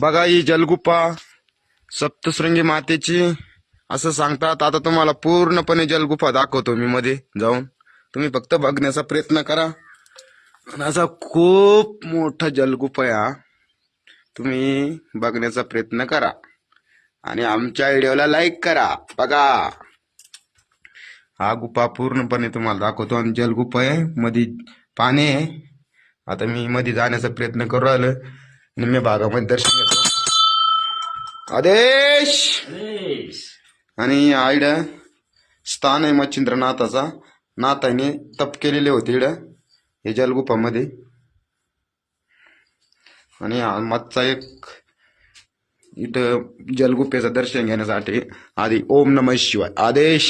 बघा ही जलगुप्पा सप्तशृंगी मातेची असं सांगतात. आता तुम्हाला पूर्णपणे जलगुफा दाखवतो मी मध्ये जाऊन. तुम्ही फक्त बघण्याचा प्रयत्न करा. आणि असा खूप मोठा जलगुफा हा. तुम्ही बघण्याचा प्रयत्न करा. आणि आमच्या व्हिडिओला लाईक करा. बघा. हा गुफा पूर्णपणे तुम्हाला दाखवतो. आणि जलगुफा आहे. मध्ये पाणी आहे. आता मी मध्ये जाण्याचा प्रयत्न करू राहिलो. निम्म्या भागामध्ये दर्शन घेतो आदेश आणि आईड स्थान आहे मच्छिंद्रनाथाचा. नाथाने तप केलेले होते इड. हे जलगुफामध्ये. आणि हा मागचा एक इथं जलगुफेचं दर्शन घेण्यासाठी आधी ओम नम शिवाय. आदेश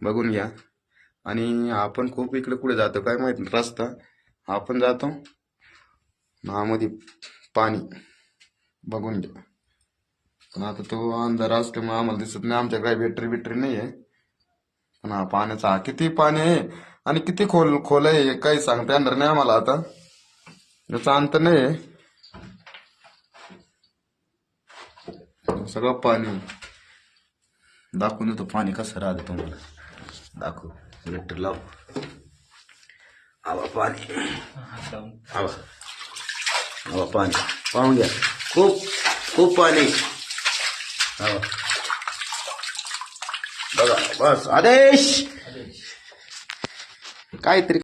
बघून घ्या. आणि आपण खूप इकडे कुठे जातो काय माहीत नाही, रस्ता. आपण जातो. मध्ये पाणी. बघून घ्या. पण आता तो अंधार असल्यामुळे आम्हाला दिसत नाही. आमच्या काही बॅटरी बिटरी नाही आहे पण हा पाण्याचा हा किती पाणी आहे? आणि किती खोल खोल आहे हे काही सांगता येणार नाही आम्हाला आता. याचा अंत नाही आहे. सगळं पाणी. दाखवून देतो पाणी कसं राहतं तुम्हाला. दाखव. मीटर लाव. हवा पाणी. हवा हवा पाणी. पाहून घ्या. खूप खूप पाणी. हवा बघा बस. आदेश. काहीतरी